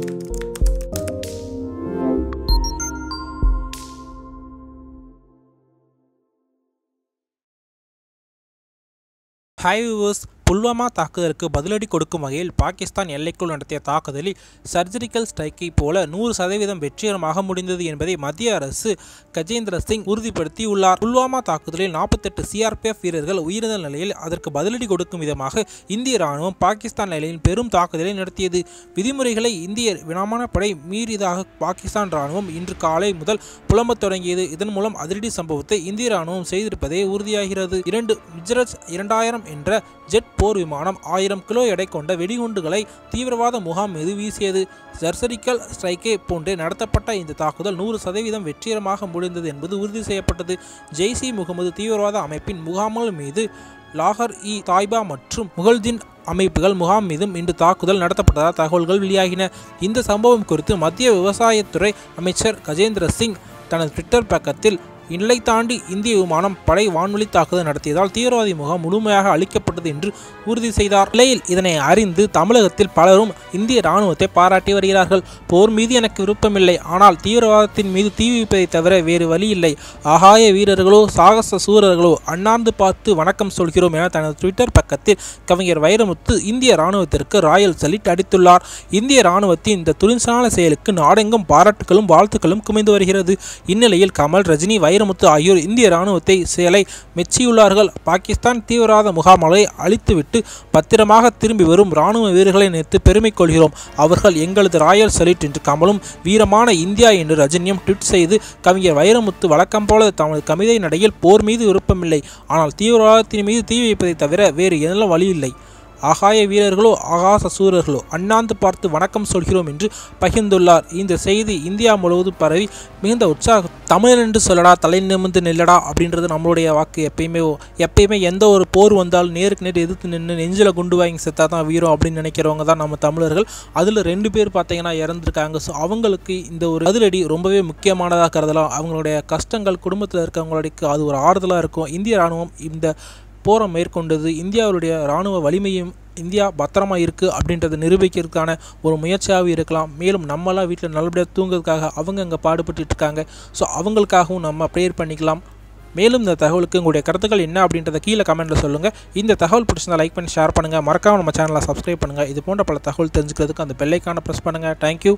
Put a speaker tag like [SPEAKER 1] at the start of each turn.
[SPEAKER 1] Hi viewers, Pulwama தாக்குதலுக்கு பதிலடி கொடுக்கும் வகையில் பாகிஸ்தான் எல்லைக்குள் நடத்திய தாக்குதலில் சர்ஜிக்கல் ஸ்ட்ரைக்கை போல நூறு சதவீதம் வெற்றிகரமாக முடிந்தது என்பதை மத்திய அரசு கஜேந்திர சிங் உறுதிப்படுத்தியுள்ளார். புல்வாமா தாக்குதலில் நாற்பத்தெட்டு சிஆர்பிஎஃப் வீரர்கள் உயிரிழந்த நிலையில் அதற்கு பதிலடி கொடுக்கும் விதமாக இந்திய ராணுவம் பாகிஸ்தான் எல்லையில் பெரும் தாக்குதலை நடத்தியது. விதிமுறைகளை இந்திய விமானப்படை மீறியதாக பாகிஸ்தான் ராணுவம் இன்று காலை முதல் புலம்பத் தொடங்கியது. இதன் மூலம் அதிரடி சம்பவத்தை இந்திய ராணுவம் செய்திருப்பதே உறுதியாகிறது. இரண்டு மிஜரஜ் இரண்டாயிரம் என்ற ஜெட் போர் விமானம் ஆயிரம் கிலோ எடை கொண்ட வெடிகுண்டுகளை தீவிரவாத முகாம் மீது வீசியது. சர்சரிக்கல் ஸ்ட்ரைக்கே போன்றே நடத்தப்பட்ட இந்த தாக்குதல் நூறு சதவீதம் வெற்றிகரமாக முடிந்தது என்பது உறுதி செய்யப்பட்டது. ஜெய்சி முகமது தீவிரவாத அமைப்பின் முகாம்கள் மீது லாகர் இ தாய்பா மற்றும் முகல்தீன் அமைப்புகள் முகாம் மீதும் இன்று தாக்குதல் நடத்தப்பட்டதாக தகவல்கள் வெளியாகின. இந்த சம்பவம் குறித்து மத்திய விவசாயத்துறை அமைச்சர் கஜேந்திர சிங் தனது ட்விட்டர் பக்கத்தில் எல்லை தாண்டி இந்திய விமானம் படை வான்வழி தாக்குதல் நடத்தியதால் தீவிரவாதி முகாம் முழுமையாக அளிக்கப்பட்டது என்று உறுதி செய்தார். நிலையில் இதனை அறிந்து தமிழகத்தில் பலரும் இந்திய ராணுவத்தை பாராட்டி வருகிறார்கள். போர் மீது எனக்கு விருப்பமில்லை. ஆனால் தீவிரவாதத்தின் மீது தீ வைப்பதை தவிர வேறு வழி இல்லை. ஆகாய வீரர்களோ சாகச சூரர்களோ அண்ணாந்து பார்த்து வணக்கம் சொல்கிறோம் என தனது ட்விட்டர் பக்கத்தில் கவிஞர் வைரமுத்து இந்திய ராணுவத்திற்கு ராயல் சலிட் அடித்துள்ளார். இந்திய ராணுவத்தின் இந்த துணிச்சலான செயலுக்கு நாடெங்கும் பாராட்டுகளும் வாழ்த்துக்களும் குமிந்து வருகிறது. இந்நிலையில் கமல் ரஜினி வைரமுத்து ஆகியோர் இந்திய ராணுவத்தை செயலை மெச்சியுள்ளார்கள். பாகிஸ்தான் தீவிரவாத முகாம்களை அழித்துவிட்டு பத்திரமாக திரும்பி வரும் ராணுவ வீரர்களை நினைத்து பெருமை கொள்கிறோம். அவர்கள் எங்களது ராயல் சலிட் என்று கமலும் வீரமான இந்தியா என்று ரஜினியும் ட்விட் செய்து கவிஞர் வைரமுத்து வழக்கம் போல தமது கவிதை நடையில் போர் மீது விருப்பமில்லை. ஆனால் தீவிரவாதத்தின் மீது தீ வைப்பதை தவிர வேறு எந்த வழியில்லை இல்லை. ஆகாய வீரர்களோ ஆகாச சூரர்களோ அண்ணாந்து பார்த்து வணக்கம் சொல்கிறோம் என்று பகிர்ந்துள்ளார். இந்த செய்தி இந்தியா முழுவதும் பரவி மிகுந்த உற்சாகம். தமிழன் என்று சொல்லடா தலை நிமிர்ந்து நில்லடா அப்படின்றது நம்மளுடைய வாக்கு எப்பயுமே. எப்பயுமே எந்த ஒரு போர் வந்தாலும் நேருக்கு நேர் எதிர்த்து நின்று நெஞ்சில் குண்டு வாங்கி செத்தா தான் வீரம் அப்படின்னு நினைக்கிறவங்க தான் நம்ம தமிழர்கள். அதில் ரெண்டு பேர் பார்த்தீங்கன்னா இறந்துருக்காங்க. ஸோ அவங்களுக்கு இந்த ஒரு பதிலடி ரொம்பவே முக்கியமானதாக கருதலாம். அவங்களுடைய கஷ்டங்கள் குடும்பத்தில் இருக்கவங்களுக்கு அது ஒரு ஆறுதலாக இருக்கும். இந்திய ராணுவம் இந்த போரை மேற்கொண்டது இந்தியாவுடைய இராணுவ வலிமையும் இந்தியா பத்திரமா இருக்குது அப்படின்றத நிரூபிக்கிறதுக்கான ஒரு முயற்சியாகவும் இருக்கலாம். மேலும் நம்மளாம் வீட்டில் நல்லபடியாக தூங்குறதுக்காக அவங்க அங்கே பாடுபட்டு இருக்காங்க. ஸோ அவங்களுக்காகவும் நம்ம ப்ரேயர் பண்ணிக்கலாம். மேலும் இந்த தகவலுக்கு உங்களுடைய கருத்துக்கள் என்ன அப்படின்றத கீழே கமெண்ட்டில் சொல்லுங்கள் இந்த தகவல் பிடிச்சிருந்தா லைக் பண்ணி ஷேர் பண்ணுங்கள் மறக்காம நம்ம சேனலை சப்ஸ்கிரைப் பண்ணுங்கள் இது போன்ற பல தகவல் தெரிஞ்சுக்கிறதுக்கு அந்த பெல்லைக்கான ப்ரெஸ் பண்ணுங்கள் தேங்க்யூ